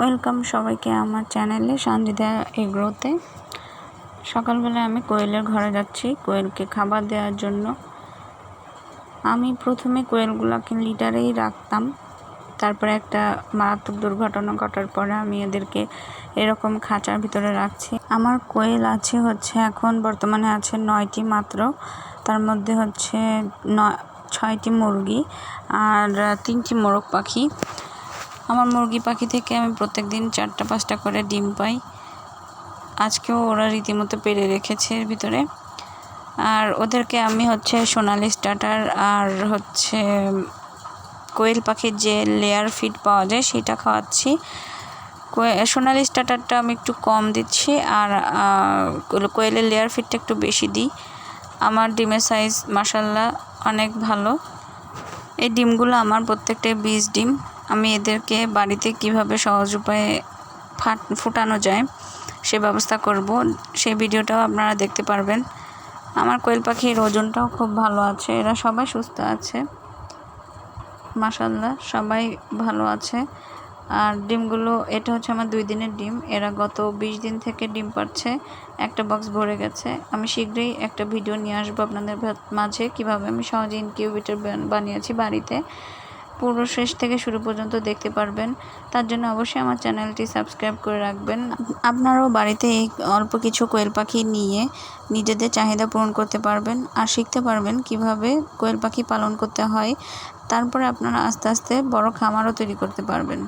Welcome সবাইকে আমার চ্যানেলে সঞ্জিদা এগ্রোতে। সকালবেলা আমি কোয়েলের ঘরে যাচ্ছি, কোয়েলকে খাবার দেওয়ার জন্য। আমি প্রথমে কোয়েলগুলোকে লিটারেই রাখতাম। তারপরে একটা মারাত্মক দুর্ঘটনা ঘটার পরে আমি এদেরকে এরকম খাঁচার ভিতরে রাখছি। আমার কোয়েল আছে হচ্ছে, এখন বর্তমানে আছে নয়টি মাত্র। তার মধ্যে হচ্ছে নয় ছয়টি মুরগি আর তিনটি মোরগ পাখি। আমার মুরগি পাখি থেকে আমি প্রত্যেক দিন চারটা, পাঁচটা করে ডিম পাই। আজকেও ওরা রীতিমতো পেরে রেখেছে এর ভিতরে। আর ওদেরকে আমি হচ্ছে সোনালি স্টার্টার আর হচ্ছে কোয়েল পাখির যে লেয়ার ফিড পাওয়া যায় সেটা খাওয়াচ্ছি। সোনালি স্টার্টারটা আমি একটু কম দিচ্ছি আর কোয়েলের লেয়ার ফিডটা একটু বেশি দিই। আমার ডিমের সাইজ মাসাল্লাহ অনেক ভালো। এই ডিমগুলো আমার প্রত্যেকটাই বীজ ডিম। আমি এদেরকে বাড়িতে কীভাবে সহজ উপায়ে ফাট, ফুটানো যায় সে ব্যবস্থা করব। সেই ভিডিওটাও আপনারা দেখতে পারবেন। আমার কোয়েল পাখির ওজনটাও খুব ভালো আছে। এরা সবাই সুস্থ আছে। মাসাল্লাহ সবাই ভালো আছে। আর ডিমগুলো, এটা হচ্ছে আমার দুই দিনের ডিম। এরা গত বিশ দিন থেকে ডিম পাচ্ছে একটা বক্স ভরে গেছে। আমি শীঘ্রই একটা ভিডিও নিয়ে আসব আপনাদের মাঝে। কীভাবে আমি সহজে ইনকিউবেটর বানিয়েছি বাড়িতে। পুরো শেষ থেকে শুরু পর্যন্ত দেখতে পারবেন। তার জন্য অবশ্যই আমার চ্যানেলটি সাবস্ক্রাইব করে রাখবেন। আপনারাও বাড়িতে এই অল্প কিছু কোয়েল পাখি নিয়ে নিজেদের চাহিদা পূরণ করতে পারবেন আর শিখতে পারবেন কীভাবে কোয়েল পাখি পালন করতে হয়। তারপরে আপনারা আস্তে আস্তে বড় খামারও তৈরি করতে পারবেন।